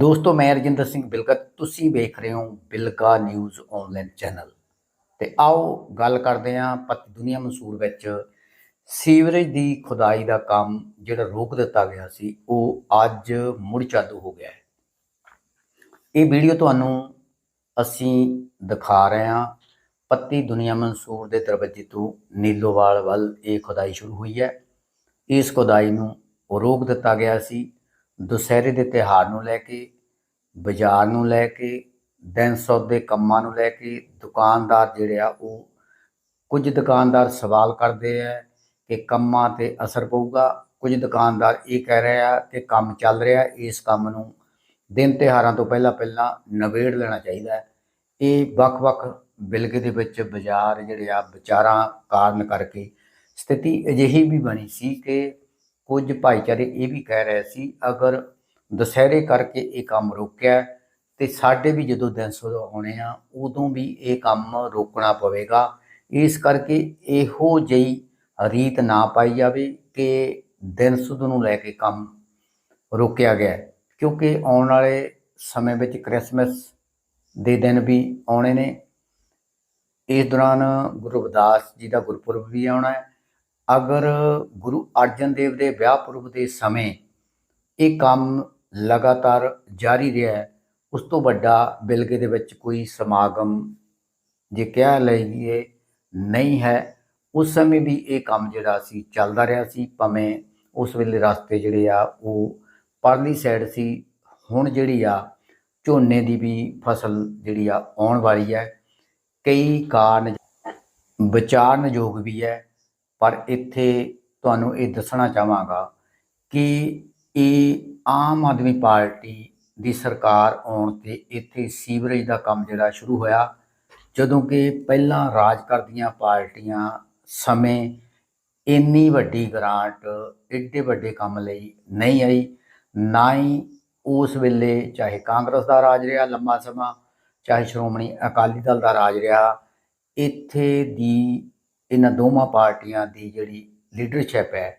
ਦੋਸਤੋ, ਮੈਂ ਰਜਿੰਦਰ ਸਿੰਘ ਬਿਲਕਾ ਤੁਸੀਂ ਵੇਖ ਰਹੇ ਹੋ ਬਿਲਕਾ ਨਿਊਜ਼ ਆਨਲਾਈਨ ਚੈਨਲ। ਤੇ ਆਓ ਗੱਲ ਕਰਦੇ ਹਾਂ ਪਤੀ ਦੁਨੀਆ ਮਨਸੂਰ ਵਿੱਚ। ਸੀਵਰੇਜ ਦੀ ਖੁਦਾਈ ਦਾ ਕੰਮ ਜਿਹੜਾ ਰੋਕ ਦਿੱਤਾ ਗਿਆ ਸੀ, ਉਹ ਅੱਜ ਮੁੜ ਚਾਲੂ ਹੋ ਗਿਆ ਹੈ। ਇਹ ਵੀਡੀਓ ਤੁਹਾਨੂੰ ਅਸੀਂ ਦਿਖਾ ਰਹੇ ਹਾਂ। ਪੱਤੀ ਦੁਨੀਆ ਮਨਸੂਰ ਦੇ ਦਰਵਾਜ਼ੇ ਤੋਂ ਨੀਲੋਵਾਲ ਵੱਲ ਇਹ ਖੁਦਾਈ ਸ਼ੁਰੂ ਹੋਈ ਹੈ। ਇਸ ਖੁਦਾਈ ਨੂੰ ਰੋਕ ਦਿੱਤਾ ਗਿਆ ਸੀ। ਦੁਸਹਿਰੇ ਦੇ ਤਿਉਹਾਰ ਨੂੰ ਲੈ ਕੇ ਬਾਜ਼ਾਰ ਨੂੰ ਲੈ ਕੇ, ਦਿਨ ਸੌਦੇ ਕੰਮਾਂ ਨੂੰ ਲੈ ਕੇ ਦੁਕਾਨਦਾਰ ਜਿਹੜੇ ਆ, ਉਹ ਕੁਝ ਦੁਕਾਨਦਾਰ ਸਵਾਲ ਕਰਦੇ ਆ ਕਿ ਕੰਮਾਂ ਤੇ ਅਸਰ ਪਊਗਾ। ਕੁਝ ਦੁਕਾਨਦਾਰ ਇਹ ਕਹਿ ਰਹੇ ਆ ਕਿ ਕੰਮ ਚੱਲ ਰਿਹਾ, ਇਸ ਕੰਮ ਨੂੰ ਦਿਨ ਤਿਉਹਾਰਾਂ ਤੋਂ ਪਹਿਲਾਂ ਪਹਿਲਾਂ ਨਵੇੜ ਲੈਣਾ ਚਾਹੀਦਾ। ਹੈ ਇਹ ਵੱਖ-ਵੱਖ ਬਿਲਗੇ ਦੇ ਵਿੱਚ ਬਾਜ਼ਾਰ ਜਿਹੜੇ ਆ, ਵਿਚਾਰਾਂ ਕਾਰਨ ਕਰਕੇ ਸਥਿਤੀ ਅਜਿਹੀ ਵੀ ਬਣੀ ਸੀ ਕਿ ਕੁਝ ਭਾਈਚਾਰੇ ਇਹ ਵੀ ਕਹਿ ਰਹੇ ਸੀ, ਅਗਰ ਦੁਸਹਿਰੇ ਕਰਕੇ ਇਹ ਕੰਮ ਰੋਕਿਆ ਤੇ ਸਾਡੇ ਵੀ ਜਦੋਂ ਦਿਨ ਸੁਧ ਆਉਣੇ ਆ, ਉਦੋਂ ਵੀ ਇਹ ਕੰਮ ਰੋਕਣਾ ਪਵੇਗਾ। ਇਸ ਕਰਕੇ ਇਹੋ ਜਿਹੀ ਰੀਤ ਨਾ ਪਾਈ ਜਾਵੇ ਕਿ ਦਿਨ ਸੁਧ ਨੂੰ ਲੈ ਕੇ ਕੰਮ ਰੋਕਿਆ ਗਿਆ ਕਿਉਂਕਿ ਆਉਣ ਵਾਲੇ ਸਮੇਂ ਵਿੱਚ ਕ੍ਰਿਸਮਸ ਦੇ ਦਿਨ ਵੀ ਆਉਣੇ ਨੇ। ਇਸ ਦੌਰਾਨ ਗੁਰੂ ਰਵਿਦਾਸ ਜੀ ਦਾ ਗੁਰਪੁਰਬ ਵੀ ਆਉਣਾ ਹੈ। ਅਗਰ ਗੁਰੂ ਅਰਜਨ ਦੇਵ ਦੇ ਵਿਆਹ ਪੁਰਬ ਦੇ ਸਮੇਂ ਇਹ ਕੰਮ ਲਗਾਤਾਰ ਜਾਰੀ ਰਿਹਾ ਹੈ, ਉਸ ਤੋਂ ਵੱਡਾ ਬਿਲਗੇ ਦੇ ਵਿੱਚ ਕੋਈ ਸਮਾਗਮ ਜੇ ਕਹਿ ਲਈਏ ਨਹੀਂ ਹੈ। ਉਸ ਸਮੇਂ ਵੀ ਇਹ ਕੰਮ ਜਿਹੜਾ ਸੀ ਚੱਲਦਾ ਰਿਹਾ ਸੀ ਭਾਵੇਂ ਉਸ ਵੇਲੇ ਰਸਤੇ ਜਿਹੜੇ ਆ ਉਹ ਪਰਲੀ ਸਾਈਡ ਸੀ ਹੁਣ ਜਿਹੜੀ ਆ ਝੋਨੇ ਦੀ ਵੀ ਫਸਲ ਜਿਹੜੀ ਆ ਆਉਣ ਵਾਲੀ ਹੈ। ਕਈ ਕਾਰਨ ਵਿਚਾਰਨ ਯੋਗ ਵੀ ਹੈ ਪਰ ਇੱਥੇ ਤੁਹਾਨੂੰ ਇਹ ਦੱਸਣਾ ਚਾਹਾਂਗਾ ਕਿ ਇਹ ਆਮ ਆਦਮੀ ਪਾਰਟੀ ਦੀ ਸਰਕਾਰ ਆਉਣ ਤੇ ਇੱਥੇ ਸੀਵਰੇਜ ਦਾ ਕੰਮ ਜਿਹੜਾ ਸ਼ੁਰੂ ਹੋਇਆ, ਜਦੋਂ ਕਿ ਪਹਿਲਾਂ ਰਾਜ ਕਰਦੀਆਂ ਪਾਰਟੀਆਂ ਸਮੇਂ ਇੰਨੀ ਵੱਡੀ ਗ੍ਰਾਂਟ ਏਡੇ ਵੱਡੇ ਕੰਮ ਲਈ ਨਹੀਂ ਆਈ, ਨਾ ਹੀ ਉਸ ਵੇਲੇ ਚਾਹੇ ਕਾਂਗਰਸ ਦਾ ਰਾਜ ਰਿਹਾ ਲੰਮਾ ਸਮਾਂ, ਚਾਹੇ ਸ਼੍ਰੋਮਣੀ ਅਕਾਲੀ ਦਲ ਦਾ ਰਾਜ ਰਿਹਾ, ਇੱਥੇ ਦੀ ਇਹਨਾਂ ਦੋਵਾਂ ਪਾਰਟੀਆਂ ਦੀ ਜਿਹੜੀ ਲੀਡਰਸ਼ਿਪ ਹੈ,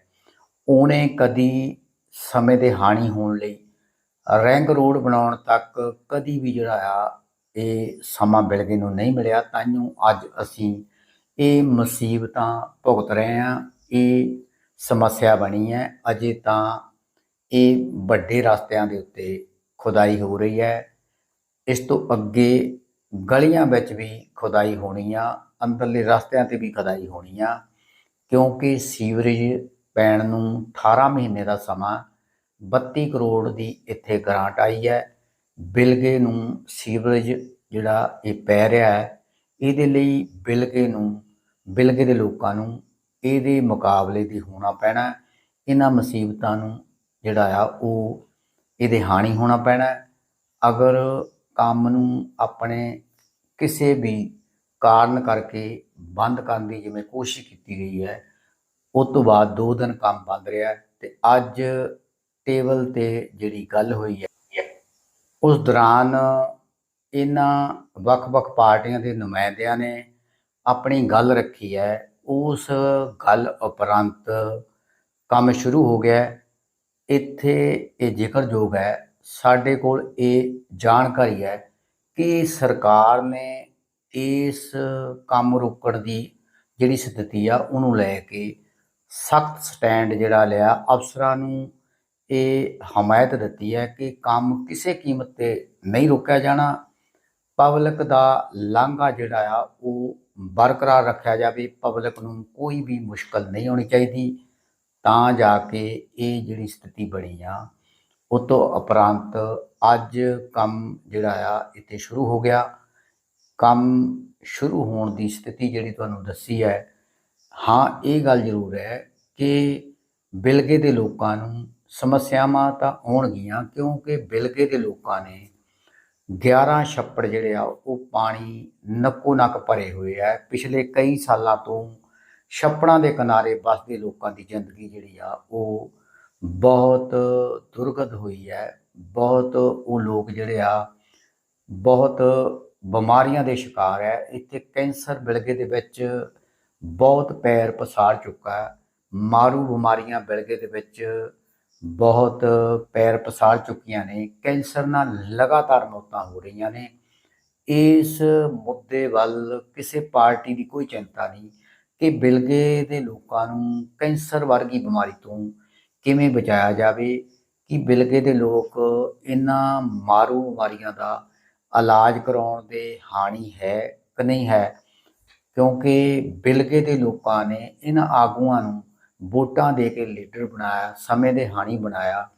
ਉਹਨੇ ਕਦੀ ਸਮੇਂ ਦੇ ਹਾਨੀ ਹੋਣ ਲਈ ਰੈਂਕ ਰੋਡ ਬਣਾਉਣ ਤੱਕ ਕਦੀ ਵੀ ਜਿਹੜਾ ਆ, ਇਹ ਸਮਾਂ ਬਿਲਗੇ ਨੂੰ ਨਹੀਂ ਮਿਲਿਆ। ਤਾਂਯੂ ਅੱਜ ਅਸੀਂ ਇਹ ਮੁਸੀਬਤਾਂ ਭੁਗਤ ਰਹੇ ਹਾਂ, ਇਹ ਸਮੱਸਿਆ ਬਣੀ ਹੈ। ਅਜੇ ਤਾਂ ਇਹ ਵੱਡੇ ਰਸਤਿਆਂ ਦੇ ਉੱਤੇ ਖੁਦਾਈ ਹੋ ਰਹੀ ਹੈ। ਇਸ ਤੋਂ ਅੱਗੇ ਗਲੀਆਂ ਵਿੱਚ ਵੀ ਖੁਦਾਈ ਹੋਣੀ ਆ, ਅੰਦਰਲੇ ਰਸਤਿਆਂ ਤੇ ਵੀ ਖੁਦਾਈ ਹੋਣੀ ਆ, ਕਿਉਂਕਿ ਸੀਵਰੇਜ ਪੈਣ ਨੂੰ 18 ਮਹੀਨੇ ਦਾ ਸਮਾਂ 32 ਕਰੋੜ ਦੀ ਇੱਥੇ ਗ੍ਰਾਂਟ ਆਈ ਹੈ। ਬਿਲਗੇ ਨੂੰ ਸੀਵਰੇਜ ਜਿਹੜਾ ਇਹ ਪੈ ਰਿਹਾ ਹੈ, ਇਹਦੇ ਲਈ ਬਿਲਗੇ ਨੂੰ, ਬਿਲਗੇ ਦੇ ਲੋਕਾਂ ਨੂੰ ਇਹਦੇ ਮੁਕਾਬਲੇ ਦੀ ਹੋਣਾ ਪੈਣਾ ਇਹਨਾਂ ਮੁਸੀਬਤਾਂ ਨੂੰ ਜਿਹੜਾ ਆ ਉਹ ਇਹਦੇ ਹਾਣੀ ਹੋਣਾ ਪੈਣਾ ਅਗਰ ਕੰਮ ਨੂੰ ਆਪਣੇ ਕਿਸੇ ਵੀ ਕਾਰਨ ਕਰਕੇ ਬੰਦ ਕਰਨ ਦੀ ਜਿਵੇਂ ਕੋਸ਼ਿਸ਼ ਕੀਤੀ ਗਈ ਹੈ ਉਸ ਤੋਂ ਬਾਅਦ 2 ਦਿਨ ਕੰਮ ਬੰਦ ਰਿਹਾ ਹੈ ਤੇ ਅੱਜ ਟੇਬਲ ਤੇ ਜਿਹੜੀ ਗੱਲ ਹੋਈ ਹੈ, ਉਸ ਦੌਰਾਨ ਇਹਨਾਂ ਵੱਖ-ਵੱਖ ਪਾਰਟੀਆਂ ਦੇ ਨੁਮਾਇੰਦਿਆਂ ਨੇ ਆਪਣੀ ਗੱਲ ਰੱਖੀ ਹੈ। ਉਸ ਗੱਲ ਉਪਰੰਤ ਕੰਮ ਸ਼ੁਰੂ ਹੋ ਗਿਆ ਇੱਥੇ ਇਹ ਜ਼ਿਕਰਯੋਗ ਹੈ, ਸਾਡੇ ਕੋਲ ਇਹ ਜਾਣਕਾਰੀ ਹੈ ਕਿ ਸਰਕਾਰ ਨੇ ਇਸ ਕੰਮ ਰੋਕਣ ਦੀ ਜਿਹੜੀ ਸਥਿਤੀ ਆ, ਉਹਨੂੰ ਲੈ ਕੇ ਸਖਤ ਸਟੈਂਡ ਜਿਹੜਾ ਲਿਆ, ਅਫਸਰਾਂ ਨੂੰ ਇਹ ਹਮਾਇਤ ਦਿੱਤੀ ਹੈ ਕਿ ਕੰਮ ਕਿਸੇ ਕੀਮਤ ਤੇ ਨਹੀਂ ਰੋਕਿਆ ਜਾਣਾ। ਪਬਲਿਕ ਦਾ ਲਾਂਘਾ ਜਿਹੜਾ ਆ, ਉਹ ਬਰਕਰਾਰ ਰੱਖਿਆ ਜਾਵੇ। ਪਬਲਿਕ ਨੂੰ ਕੋਈ ਵੀ ਮੁਸ਼ਕਲ ਨਹੀਂ ਆਉਣੀ ਚਾਹੀਦੀ। ਤਾਂ ਜਾ ਕੇ ਇਹ ਜਿਹੜੀ ਸਥਿਤੀ ਬਣੀ ਆ, ਉਹ ਤੋਂ ਉਪਰੰਤ ਅੱਜ ਕੰਮ ਜਿਹੜਾ ਆ, ਇੱਥੇ ਸ਼ੁਰੂ ਹੋ ਗਿਆ। ਕੰਮ ਸ਼ੁਰੂ ਹੋਣ ਦੀ ਸਥਿਤੀ ਜਿਹੜੀ ਤੁਹਾਨੂੰ ਦੱਸੀ ਹੈ ਹਾਂ, ਇਹ ਗੱਲ ਜ਼ਰੂਰ ਹੈ ਕਿ ਬਿਲਗੇ ਦੇ ਲੋਕਾਂ ਨੂੰ ਸਮੱਸਿਆਵਾਂ ਤਾਂ ਆਉਣਗੀਆਂ ਕਿਉਂਕਿ ਬਿਲਗੇ ਦੇ ਲੋਕਾਂ ਨੇ 11 ਛੱਪੜ ਜਿਹੜੇ ਆ, ਉਹ ਪਾਣੀ ਨੱਕੋ ਨੱਕ ਭਰੇ ਹੋਏ ਆ। ਪਿਛਲੇ ਕਈ ਸਾਲਾਂ ਤੋਂ ਛੱਪੜਾਂ ਦੇ ਕਿਨਾਰੇ ਵੱਸਦੇ ਲੋਕਾਂ ਦੀ ਜ਼ਿੰਦਗੀ ਜਿਹੜੀ ਆ, ਉਹ ਬਹੁਤ ਦੁਰਗਤ ਹੋਈ ਹੈ। ਬਹੁਤ ਉਹ ਲੋਕ ਜਿਹੜੇ ਆ, ਬਹੁਤ ਬਿਮਾਰੀਆਂ ਦੇ ਸ਼ਿਕਾਰ ਹੈ। ਇੱਥੇ ਕੈਂਸਰ ਬਿਲਗੇ ਦੇ ਵਿੱਚ ਬਹੁਤ ਪੈਰ ਪਸਾਰ ਚੁੱਕਾ ਮਾਰੂ ਬਿਮਾਰੀਆਂ ਬਿਲਗੇ ਦੇ ਵਿੱਚ ਬਹੁਤ ਪੈਰ ਪਸਾਰ ਚੁੱਕੀਆਂ ਨੇ। ਕੈਂਸਰ ਨਾਲ ਲਗਾਤਾਰ ਮੌਤਾਂ ਹੋ ਰਹੀਆਂ ਨੇ। ਇਸ ਮੁੱਦੇ ਵੱਲ ਕਿਸੇ ਪਾਰਟੀ ਦੀ ਕੋਈ ਚਿੰਤਾ ਨਹੀਂ ਕਿ ਬਿਲਗੇ ਦੇ ਲੋਕਾਂ ਨੂੰ ਕੈਂਸਰ ਵਰਗੀ ਬਿਮਾਰੀ ਤੋਂ ਕਿਵੇਂ ਬਚਾਇਆ ਜਾਵੇ, ਕਿ ਬਿਲਗੇ ਦੇ ਲੋਕ ਇਹਨਾਂ ਮਾਰੂ ਬਿਮਾਰੀਆਂ ਦਾ ਇਲਾਜ ਕਰਾਉਣ ਦੇ ਹਾਨੀ ਹੈ ਕਿ ਨਹੀਂ ਹੈ। ਕਿਉਂਕਿ ਬਿਲਗੇ ਦੇ ਲੋਕਾਂ ਨੇ ਇਹਨਾਂ ਆਗੂਆਂ ਨੂੰ ਵੋਟਾਂ ਦੇ ਕੇ ਲੀਡਰ ਬਣਾਇਆ, ਸਮੇਂ ਦੇ ਹਾਣੀ ਬਣਾਇਆ।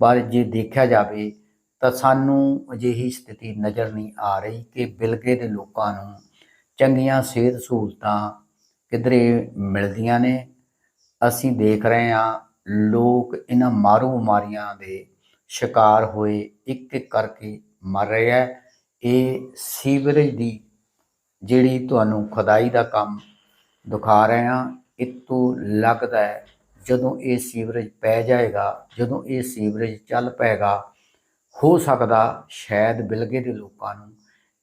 ਪਰ ਜੇ ਦੇਖਿਆ ਜਾਵੇ ਤਾਂ ਸਾਨੂੰ ਅਜਿਹੀ ਸਥਿਤੀ ਨਜ਼ਰ ਨਹੀਂ ਆ ਰਹੀ ਕਿ ਬਿਲਗੇ ਦੇ ਲੋਕਾਂ ਨੂੰ ਚੰਗੀਆਂ ਸਿਹਤ ਸਹੂਲਤਾਂ ਕਿਧਰੇ ਮਿਲਦੀਆਂ ਨੇ। ਅਸੀਂ ਦੇਖ ਰਹੇ ਹਾਂ ਲੋਕ ਇਹਨਾਂ ਮਾਰੂ ਬਿਮਾਰੀਆਂ ਦੇ ਸ਼ਿਕਾਰ ਹੋਏ ਇੱਕ ਇੱਕ ਕਰਕੇ ਮਰ ਰਹੇ ਹੈ। ਇਹ ਸੀਵਰੇਜ ਦੀ ਜਿਹੜੀ ਤੁਹਾਨੂੰ ਖੁਦਾਈ ਦਾ ਕੰਮ ਦਿਖਾ ਰਹੇ ਹਾਂ, ਇਹ ਤੋਂ ਲੱਗਦਾ ਹੈ, ਜਦੋਂ ਇਹ ਸੀਵਰੇਜ ਪੈ ਜਾਏਗਾ, ਜਦੋਂ ਇਹ ਸੀਵਰੇਜ ਚੱਲ ਪਏਗਾ, ਹੋ ਸਕਦਾ ਸ਼ਾਇਦ ਬਿਲਗੇ ਦੇ ਲੋਕਾਂ ਨੂੰ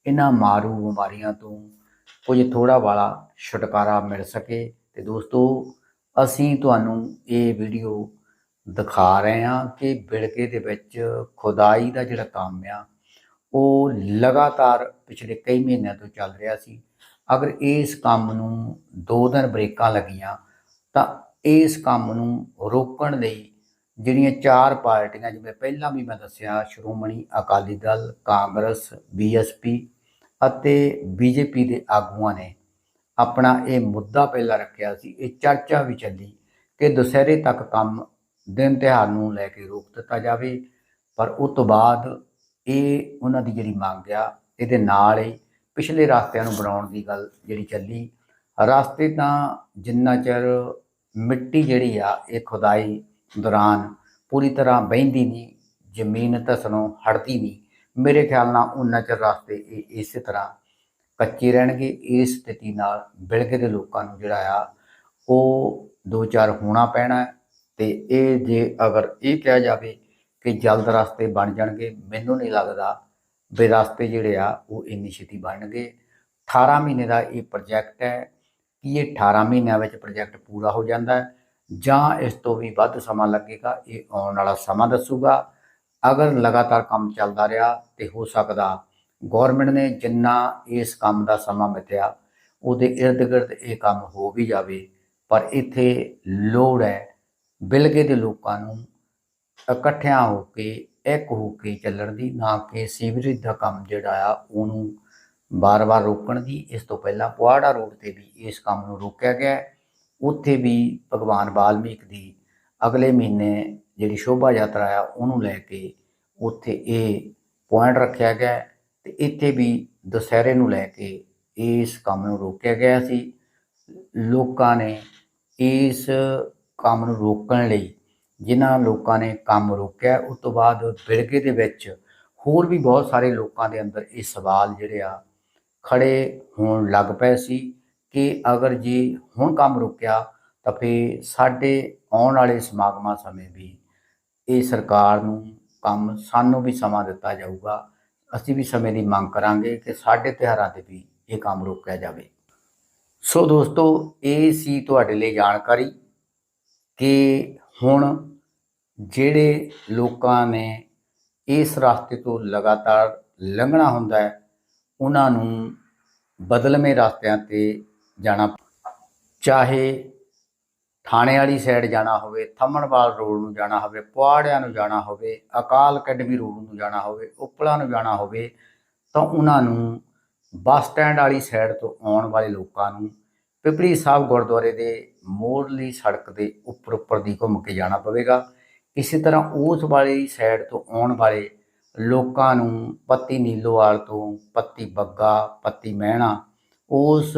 ਇਹਨਾਂ ਮਾਰੂ ਬਿਮਾਰੀਆਂ ਤੋਂ ਕੁਝ ਥੋੜਾ ਵਾਲਾ ਛੁਟਕਾਰਾ ਮਿਲ ਸਕੇ। ਤੇ ਦੋਸਤੋ, ਅਸੀਂ ਤੁਹਾਨੂੰ ਇਹ ਵੀਡੀਓ ਦਿਖਾ ਰਹੇ ਹਾਂ ਕਿ ਬਿਲਕੇ ਦੇ ਵਿੱਚ ਖੁਦਾਈ ਦਾ ਜਿਹੜਾ ਕੰਮ ਆ ਉਹ ਲਗਾਤਾਰ ਪਿਛਲੇ ਕਈ ਮਹੀਨਿਆਂ ਤੋਂ ਚੱਲ ਰਿਹਾ ਸੀ। ਅਗਰ ਇਸ ਕੰਮ ਨੂੰ ਦੋ ਦਿਨ ਬ੍ਰੇਕਾਂ ਲੱਗੀਆਂ, ਤਾਂ ਇਸ ਕੰਮ ਨੂੰ ਰੋਕਣ ਲਈ ਜਿਹੜੀਆਂ ਚਾਰ ਪਾਰਟੀਆਂ, ਜਿਵੇਂ ਪਹਿਲਾਂ ਵੀ ਮੈਂ ਦੱਸਿਆ, ਸ਼੍ਰੋਮਣੀ ਅਕਾਲੀ ਦਲ, ਕਾਂਗਰਸ ਬੀਐਸਪੀ ਅਤੇ ਬੀਜੇਪੀ ਦੇ ਆਗੂਆਂ ਨੇ ਆਪਣਾ ਇਹ ਮੁੱਦਾ ਪਹਿਲਾਂ ਰੱਖਿਆ ਸੀ। ਇਹ ਚਰਚਾ ਵੀ ਚੱਲੀ ਕਿ ਦੁਸਹਿਰੇ ਤੱਕ ਕੰਮ ਦਿਨ ਤਿਉਹਾਰ ਨੂੰ ਲੈ ਕੇ ਰੋਕ ਦਿੱਤਾ ਜਾਵੇ, ਪਰ ਉਸ ਤੋਂ ਬਾਅਦ ਇਹ ਉਹਨਾਂ ਦੀ ਜਿਹੜੀ ਮੰਗ ਆ, ਇਹਦੇ ਨਾਲ ਹੀ ਪਿਛਲੇ ਰਸਤਿਆਂ ਨੂੰ ਬਣਾਉਣ ਦੀ ਗੱਲ ਜਿਹੜੀ ਚੱਲੀ। ਰਸਤੇ ਤਾਂ ਜਿੰਨਾ ਚਿਰ ਮਿੱਟੀ ਜਿਹੜੀ ਆ, ਇਹ ਖੁਦਾਈ ਦੌਰਾਨ ਪੂਰੀ ਤਰ੍ਹਾਂ ਬਹਿੰਦੀ ਨਹੀਂ, ਜ਼ਮੀਨ ਧਸਣੋਂ ਹਟਦੀ ਨਹੀਂ, ਮੇਰੇ ਖਿਆਲ ਨਾਲ ਉਹਨਾਂ ਚਿਰ ਰਸਤੇ ਇਹ ਇਸੇ ਤਰ੍ਹਾਂ ਕੱਚੇ ਰਹਿਣਗੇ, ਇਸ ਸਥਿਤੀ ਨਾਲ ਬਿਲਗੇ ਦੇ ਲੋਕਾਂ ਨੂੰ ਜਿਹੜਾ ਆ, ਉਹ ਦੋ ਚਾਰ ਹੋਣਾ ਪੈਣਾ ਹੈ ਤੇ ਇਹ ਜੇ ਅਗਰ ਇਹ ਕਿਹਾ ਜਾਵੇ ਕਿ ਜਲਦ ਰਸਤੇ ਬਣ ਜਾਣਗੇ। ਮੈਨੂੰ ਨਹੀਂ ਲੱਗਦਾ ਵੀ ਰਸਤੇ ਜਿਹੜੇ ਆ, ਉਹ ਇੰਨੀ ਛੇਤੀ ਬਣਨਗੇ। 18 ਮਹੀਨੇ ਦਾ ਇਹ ਪ੍ਰੋਜੈਕਟ ਹੈ ਕਿ ਇਹ 18 ਮਹੀਨਿਆਂ ਵਿੱਚ ਪ੍ਰੋਜੈਕਟ ਪੂਰਾ ਹੋ ਜਾਂਦਾ ਜਾਂ ਇਸ ਤੋਂ ਵੀ ਵੱਧ ਸਮਾਂ ਲੱਗੇਗਾ, ਇਹ ਆਉਣ ਵਾਲਾ ਸਮਾਂ ਦੱਸੂਗਾ। ਅਗਰ ਲਗਾਤਾਰ ਕੰਮ ਚੱਲਦਾ ਰਿਹਾ ਤੇ ਹੋ ਸਕਦਾ ਗਵਰਨਮੈਂਟ ਨੇ ਜਿੰਨਾ ਇਸ ਕੰਮ ਦਾ ਸਮਾਂ ਮਿਥਿਆ, ਉਹਦੇ ਇਰਦ ਗਿਰਦ ਇਹ ਕੰਮ ਹੋ ਵੀ ਜਾਵੇ। ਪਰ ਇੱਥੇ ਲੋੜ ਹੈ ਬਿਲਗੇ ਦੇ ਲੋਕਾਂ ਨੂੰ ਇਕੱਠਿਆਂ ਹੋ ਕੇ, ਇੱਕ ਹੋ ਕੇ ਚੱਲਣ ਦੀ, ਨਾ ਕਿ ਸੀਵਰੇਜ ਦਾ ਕੰਮ ਜਿਹੜਾ ਆ, ਉਹਨੂੰ ਬਾਰ-ਬਾਰ ਰੋਕਣ ਦੀ। ਇਸ ਤੋਂ ਪਹਿਲਾਂ ਪੁਆੜਾ ਰੋਡ ਤੇ ਵੀ ਇਸ ਕੰਮ ਨੂੰ ਰੋਕਿਆ ਗਿਆ ਉੱਥੇ ਵੀ ਭਗਵਾਨ ਵਾਲਮੀਕ ਦੀ ਅਗਲੇ ਮਹੀਨੇ ਜਿਹੜੀ ਸ਼ੋਭਾ ਯਾਤਰਾ ਆ, ਉਹਨੂੰ ਲੈ ਕੇ ਉੱਥੇ ਇਹ ਪੁਆਇੰਟ ਰੱਖਿਆ ਗਿਆ ਹੈ ਤੇ ਇੱਥੇ ਵੀ ਦੁਸਹਿਰੇ ਨੂੰ ਲੈ ਕੇ ਇਸ ਕੰਮ ਨੂੰ ਰੋਕਿਆ ਗਿਆ ਸੀ। ਲੋਕਾਂ ਨੇ ਇਸ ਕੰਮ ਨੂੰ ਰੋਕਣ ਲਈ ਜਿਨ੍ਹਾਂ ਲੋਕਾਂ ਨੇ ਕੰਮ ਰੋਕਿਆ, ਉਸ ਤੋਂ ਬਾਅਦ ਬਿਲਗੇ ਦੇ ਵਿੱਚ ਹੋਰ ਵੀ ਬਹੁਤ ਸਾਰੇ ਲੋਕਾਂ ਦੇ ਅੰਦਰ ਇਹ ਸਵਾਲ ਜਿਹੜੇ ਆ ਖੜੇ ਹੋਣ ਲੱਗ ਪਏ ਸੀ ਕਿ ਅਗਰ ਜੀ ਹੁਣ ਕੰਮ ਰੁਕਿਆ ਤਾਂ ਫਿਰ ਸਾਡੇ ਆਉਣ ਵਾਲੇ ਸਮਾਗਮਾਂ ਸਮੇਂ ਵੀ ਇਹ ਸਰਕਾਰ ਨੂੰ ਕੰਮ ਸਾਨੂੰ ਵੀ ਸਮਾਂ ਦਿੱਤਾ ਜਾਊਗਾ। ਅਸੀਂ ਵੀ ਸਮੇਂ ਦੀ ਮੰਗ ਕਰਾਂਗੇ ਕਿ ਸਾਡੇ ਤਿਉਹਾਰਾਂ ਤੇ ਵੀ ਇਹ ਕੰਮ ਰੋਕਿਆ ਜਾਵੇ। ਸੋ ਦੋਸਤੋ, ਇਹ ਸੀ ਤੁਹਾਡੇ ਲਈ ਜਾਣਕਾਰੀ ਕਿ ਹੁਣ ਜਿਹੜੇ ਲੋਕਾਂ ਨੇ ਇਸ ਰਸਤੇ ਤੋਂ ਲਗਾਤਾਰ ਲੰਘਣਾ ਹੁੰਦਾ ਹੈ, ਉਹਨਾਂ ਨੂੰ ਬਦਲਵੇਂ ਰਸਤਿਆਂ ਤੇ ਜਾਣਾ ਚਾਹੇ ਥਾਣੇ ਵਾਲੀ ਸਾਈਡ ਜਾਣਾ ਹੋਵੇ, ਥੰਮਣਵਾਲ ਰੋਡ ਨੂੰ ਜਾਣਾ ਹੋਵੇ, ਪੁਆੜਿਆਂ ਨੂੰ ਜਾਣਾ ਹੋਵੇ, ਅਕਾਲ ਅਕੈਡਮੀ ਰੋਡ ਨੂੰ ਜਾਣਾ ਹੋਵੇ, ਉਪਲਾ ਨੂੰ ਜਾਣਾ ਹੋਵੇ, ਤਾਂ ਉਹਨਾਂ ਨੂੰ ਬੱਸ ਸਟੈਂਡ ਵਾਲੀ ਸਾਈਡ ਤੋਂ ਆਉਣ ਵਾਲੇ ਲੋਕਾਂ ਨੂੰ ਪਿਪਲੀ ਸਾਹਿਬ ਗੁਰਦੁਆਰੇ ਦੇ ਮੋੜਲੀ ਸੜਕ ਦੇ ਉੱਪਰ ਉੱਪਰ ਦੀ ਘੁੰਮ ਕੇ ਜਾਣਾ ਪਵੇਗਾ। ਇਸੇ ਤਰ੍ਹਾਂ ਉਸ ਵਾਲੀ ਸਾਈਡ ਤੋਂ ਆਉਣ ਵਾਲੇ ਲੋਕਾਂ ਨੂੰ ਪੱਤੀ ਨੀਲੋਵਾਲ ਤੋਂ ਪੱਤੀ ਬੱਗਾ, ਪੱਤੀ ਮਹਿਣਾ, ਉਸ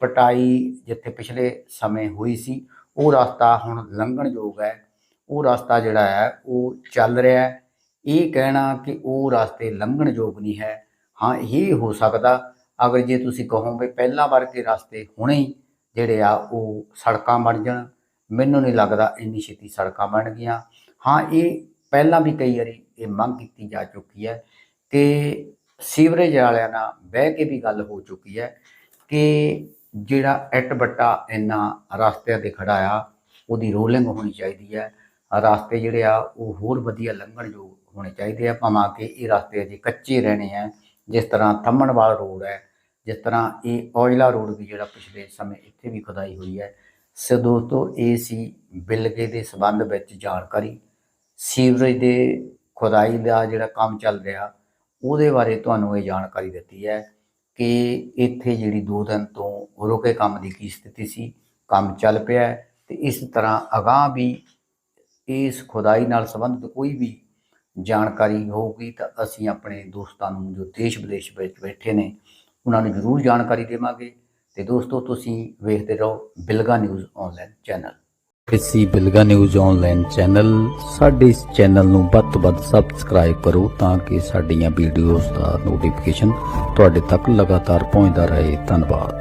ਪਟਾਈ ਜਿੱਥੇ ਪਿਛਲੇ ਸਮੇਂ ਹੋਈ ਸੀ, ਉਹ ਰਸਤਾ ਹੁਣ ਲੰਘਣਯੋਗ ਹੈ। ਉਹ ਰਸਤਾ ਜਿਹੜਾ ਹੈ, ਉਹ ਚੱਲ ਰਿਹਾ ਹੈ। ਇਹ ਕਹਿਣਾ ਕਿ ਉਹ ਰਸਤੇ ਲੰਘਣਯੋਗ ਨਹੀਂ ਹੈ। ਹਾਂ, ਇਹ ਹੋ ਸਕਦਾ। ਅਗਰ ਜੇ ਤੁਸੀਂ ਕਹੋ ਵੀ ਪਹਿਲਾਂ ਵਰਗੇ ਰਸਤੇ ਹੁਣੇ ਹੀ ਜਿਹੜੇ ਆ ਉਹ ਸੜਕਾਂ ਬਣ ਜਾਣ। ਮੈਨੂੰ ਨਹੀਂ ਲੱਗਦਾ ਇੰਨੀ ਛੇਤੀ ਸੜਕਾਂ ਬਣ ਗਈਆਂ। ਹਾਂ, ਇਹ ਪਹਿਲਾਂ ਵੀ ਕਈ ਵਾਰੀ ਇਹ ਮੰਗ ਕੀਤੀ ਜਾ ਚੁੱਕੀ ਹੈ ਕਿ ਸੀਵਰੇਜ ਵਾਲਿਆਂ ਨਾਲ ਬਹਿ ਕੇ ਵੀ ਗੱਲ ਹੋ ਚੁੱਕੀ ਹੈ ਕਿ ਜਿਹੜਾ ਐਟ ਬੱਟਾ ਇੰਨਾ ਰਸਤਿਆਂ ਤੇ ਖੜਾ ਆ, ਉਹਦੀ ਰੋਲਿੰਗ ਹੋਣੀ ਚਾਹੀਦੀ ਹੈ। ਰਸਤੇ ਜਿਹੜੇ ਆ, ਉਹ ਹੋਰ ਵਧੀਆ ਲੰਘਣਯੋਗ ਹੋਣੇ ਚਾਹੀਦੇ ਆ, ਭਾਵੇਂ ਕਿ ਇਹ ਰਸਤੇ ਅਜੇ ਕੱਚੇ ਰਹਿਣੇ ਆ, ਜਿਸ ਤਰ੍ਹਾਂ ਥੰਮਣਵਾਲ ਰੋਡ ਹੈ। ਜਿਸ ਤਰ੍ਹਾਂ ਇਹ ਔਜਲਾ ਰੋਡ ਵੀ ਜਿਹੜਾ ਪਿਛਲੇ ਸਮੇਂ ਇੱਥੇ ਵੀ ਖੁਦਾਈ ਹੋਈ ਹੈ ਸੋ ਦੋਸਤੋ ਇਹ ਸੀ ਬਿਲਗੇ ਦੇ ਸਬੰਧ ਵਿੱਚ ਜਾਣਕਾਰੀ। ਸੀਵਰੇਜ ਦੇ ਖੁਦਾਈ ਦਾ ਜਿਹੜਾ ਕੰਮ ਚੱਲ ਰਿਹਾ, ਉਹਦੇ ਬਾਰੇ ਤੁਹਾਨੂੰ ਇਹ ਜਾਣਕਾਰੀ ਦਿੱਤੀ ਹੈ ਕਿ ਇੱਥੇ ਜਿਹੜੀ 2 ਦਿਨ ਤੋਂ ਰੁਕੇ ਕੰਮ ਦੀ ਕੀ ਸਥਿਤੀ ਸੀ, ਕੰਮ ਚੱਲ ਪਿਆ ਹੈ ਤੇ ਇਸ ਤਰ੍ਹਾਂ ਅਗਾਹ ਵੀ ਇਸ ਖੁਦਾਈ ਨਾਲ ਸੰਬੰਧਿਤ ਕੋਈ ਵੀ ਜਾਣਕਾਰੀ ਹੋਊਗੀ ਤਾਂ ਅਸੀਂ ਆਪਣੇ ਦੋਸਤਾਂ ਨੂੰ ਜੋ ਦੇਸ਼ ਵਿਦੇਸ਼ ਵਿੱਚ ਬੈਠੇ ਨੇ ਉਹਨਾਂ ਨੂੰ ਜ਼ਰੂਰ ਜਾਣਕਾਰੀ ਦੇਵਾਂਗੇ ਤੇ ਦੋਸਤੋ ਤੁਸੀਂ ਵੇਖਦੇ ਰਹੋ ਬਿਲਗਾ ਨਿਊਜ਼ ਆਨਲਾਈਨ ਚੈਨਲ। ਇਸੀ ਬਿਲਗਾ ਨਿਊਜ਼ ਆਨਲਾਈਨ ਚੈਨਲ ਸਾਡੇ ਇਸ ਚੈਨਲ ਨੂੰ ਵੱਧ ਤੋਂ ਵੱਧ ਸਬਸਕ੍ਰਾਈਬ ਕਰੋ ਤਾਂ ਕਿ ਸਾਡੀਆਂ ਵੀਡੀਓਜ਼ ਦਾ ਨੋਟੀਫਿਕੇਸ਼ਨ ਤੁਹਾਡੇ ਤੱਕ ਲਗਾਤਾਰ ਪਹੁੰਚਦਾ ਰਹੇ। ਧੰਨਵਾਦ।